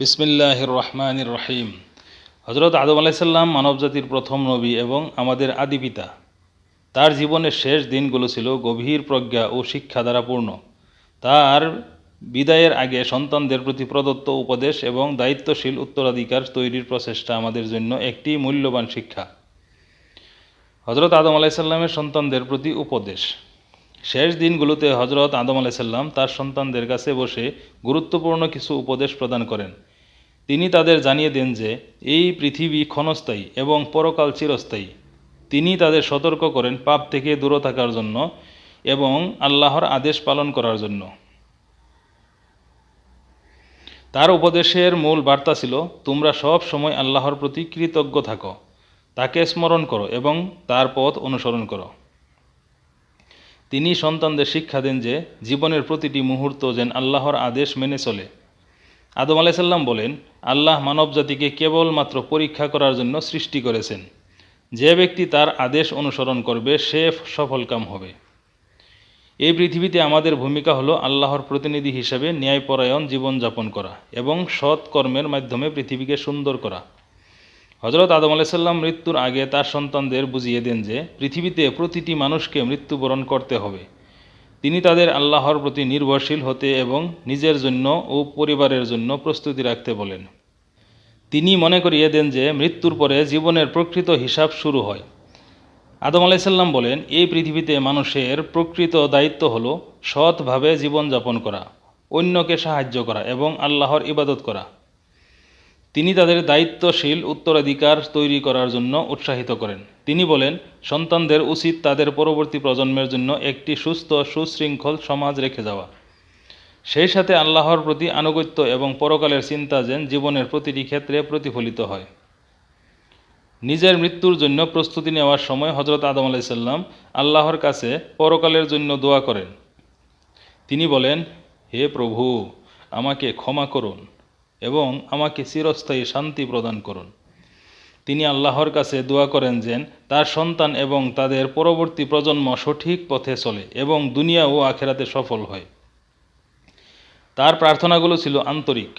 বিসমিল্লাহ রহমান রহিম হজরত আদম আলাইসাল্লাম মানবজাতির প্রথম নবী এবং আমাদের আদি পিতা। তার জীবনের শেষ দিনগুলো ছিল গভীর প্রজ্ঞা ও শিক্ষা দ্বারা পূর্ণ। তার বিদায়ের আগে সন্তানদের প্রতি প্রদত্ত উপদেশ এবং দায়িত্বশীল উত্তরাধিকার তৈরির প্রচেষ্টা আমাদের জন্য একটি মূল্যবান শিক্ষা। হজরত আদম আলাইসাল্লামের সন্তানদের প্রতি উপদেশ। শেষ দিনগুলোতে হজরত আদম আলাইসাল্লাম তার সন্তানদের কাছে বসে গুরুত্বপূর্ণ কিছু উপদেশ প্রদান করেন। তিনি তাদের জানিয়ে দেন যে, এই পৃথিবী ক্ষণস্থায়ী এবং পরকাল চিরস্থায়ী। তিনি তাদের সতর্ক করেন পাপ থেকে দূরে থাকার জন্য এবং আল্লাহর আদেশ পালন করার জন্য। তার উপদেশের মূল বার্তা ছিল, তোমরা সব সময় আল্লাহর প্রতি কৃতজ্ঞ থাকো। তাকে স্মরণ করো এবং তার পথ অনুসরণ করো। তিনি সন্তানদের শিক্ষা দেন যে জীবনের প্রতিটি মুহূর্ত যেন আল্লাহর আদেশ মেনে চলে। আদম আলাইসাল্লাম বলেন, আল্লাহ মানবজাতিকে কেবলমাত্র পরীক্ষা করার জন্য সৃষ্টি করেছেন। যে ব্যক্তি তার আদেশ অনুসরণ করবে, সে সফলকাম হবে। এই পৃথিবীতে আমাদের ভূমিকা হলো আল্লাহর প্রতিনিধি হিসেবে ন্যায়পরায়ণ জীবনযাপন করা এবং সৎ কর্মের মাধ্যমে পৃথিবীকে সুন্দর করা। হজরত আদম আলাইসাল্লাম মৃত্যুর আগে তার সন্তানদের বুঝিয়ে দেন যে, পৃথিবীতে প্রতিটি মানুষকে মৃত্যুবরণ করতে হবে। তিনি তাদের আল্লাহর প্রতি নির্ভরশীল হতে এবং নিজের জন্য ও পরিবারের জন্য প্রস্তুতি রাখতে বলেন। তিনি মনে করিয়ে দেন যে, মৃত্যুর পরে জীবনের প্রকৃত হিসাব শুরু হয়। আদম আলাইসাল্লাম বলেন, এই পৃথিবীতে মানুষের প্রকৃত দায়িত্ব হল সৎভাবে জীবনযাপন করা, অন্যকে সাহায্য করা এবং আল্লাহর ইবাদত করা। তিনি তাদের দায়িত্বশীল উত্তরাধিকার তৈরি করার জন্য উৎসাহিত করেন। তিনি বলেন, সন্তানদের উচিত তাদের পরবর্তী প্রজন্মের জন্য একটি সুস্থ, সুশৃঙ্খল সমাজ রেখে যাওয়া। সেই সাথে আল্লাহর প্রতি আনুগত্য এবং পরকালের চিন্তা যেন জীবনের প্রতিটি ক্ষেত্রে প্রতিফলিত হয়। নিজের মৃত্যুর জন্য প্রস্তুতি নেওয়ার সময় হজরত আদম আলাইসাল্লাম আল্লাহর কাছে পরকালের জন্য দোয়া করেন। তিনি বলেন, হে প্রভু, আমাকে ক্ষমা করুন। এবং আমাকে চিরস্থায়ী শান্তি প্রদান করুন। তিনি আল্লাহর কাছে দোয়া করেন যেন তার সন্তান এবং তাদের পরবর্তী প্রজন্ম সঠিক পথে চলে এবং দুনিয়া ও আখেরাতে সফল হয়। তার প্রার্থনাগুলো ছিল আন্তরিক,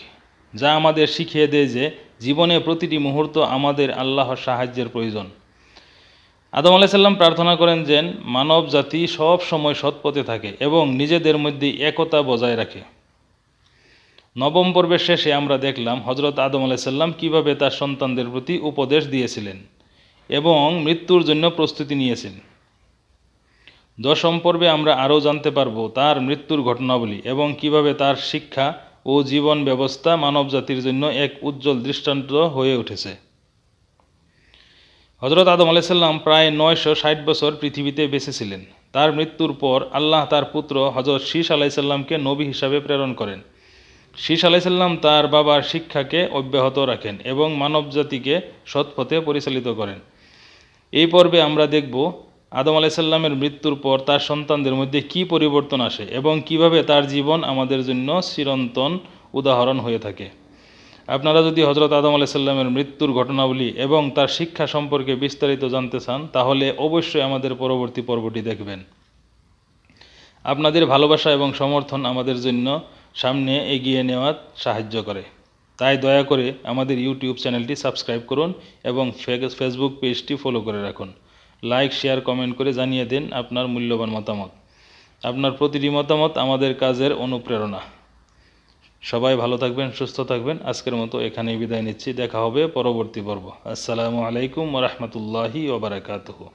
যা আমাদের শিখিয়ে দেয় যে, জীবনে প্রতিটি মুহূর্ত আমাদের আল্লাহর সাহায্যের প্রয়োজন। আদম আলাইসাল্লাম প্রার্থনা করেন যেন মানব জাতি সব সময় সৎপথে থাকে এবং নিজেদের মধ্যে একতা বজায় রাখে। নবম পর্বের শেষে আমরা দেখলাম হজরত আদম আলাইসাল্লাম কীভাবে তার সন্তানদের প্রতি উপদেশ দিয়েছিলেন এবং মৃত্যুর জন্য প্রস্তুতি নিয়েছেন। দশম পর্বে আমরা আরও জানতে পারব তার মৃত্যুর ঘটনাবলী এবং কীভাবে তার শিক্ষা ও জীবন ব্যবস্থা মানব জাতির জন্য এক উজ্জ্বল দৃষ্টান্ত হয়ে উঠেছে। হজরত আদম আলাইসাল্লাম প্রায় নয়শো ষাট বছর পৃথিবীতে বেঁচেছিলেন। তার মৃত্যুর পর আল্লাহ তার পুত্র হজরত শীষ আলাইসাল্লামকে নবী হিসাবে প্রেরণ করেন। শীষ আলাইসাল্লাম তার বাবার শিক্ষাকে অব্যাহত রাখেন এবং মানবজাতিকে সৎপথে পরিচালিত করেন। এই পর্বে আমরা দেখব আদম আলাইসাল্লামের মৃত্যুর পর তার সন্তানদের মধ্যে কি পরিবর্তন আসে এবং কীভাবে তার জীবন আমাদের জন্য চিরন্তন উদাহরণ হয়ে থাকে। আপনারা যদি হজরত আদম আলাইসাল্লামের মৃত্যুর ঘটনাবলী এবং তার শিক্ষা সম্পর্কে বিস্তারিত জানতে চান, তাহলে অবশ্যই আমাদের পরবর্তী পর্বটি দেখবেন। আপনাদের ভালোবাসা এবং সমর্থন আমাদের জন্য সামনে এগিয়ে নেওয়ার সাহায্য করে। তাই দয়া করে আমাদের ইউটিউব চ্যানেলটি সাবস্ক্রাইব করুন এবং ফেসবুক পেজটি ফলো করে রাখুন। লাইক, শেয়ার, কমেন্ট করে জানিয়ে দিন আপনার মূল্যবান মতামত। আপনার প্রতিটি মতামত আমাদের কাজের অনুপ্রেরণা। সবাই ভালো থাকবেন, সুস্থ থাকবেন। আজকের মতো এখানেই বিদায় নিচ্ছি। দেখা হবে পরবর্তী পর্ব। আসসালামু আলাইকুম রহমতুল্লাহি ওবরাকাতহু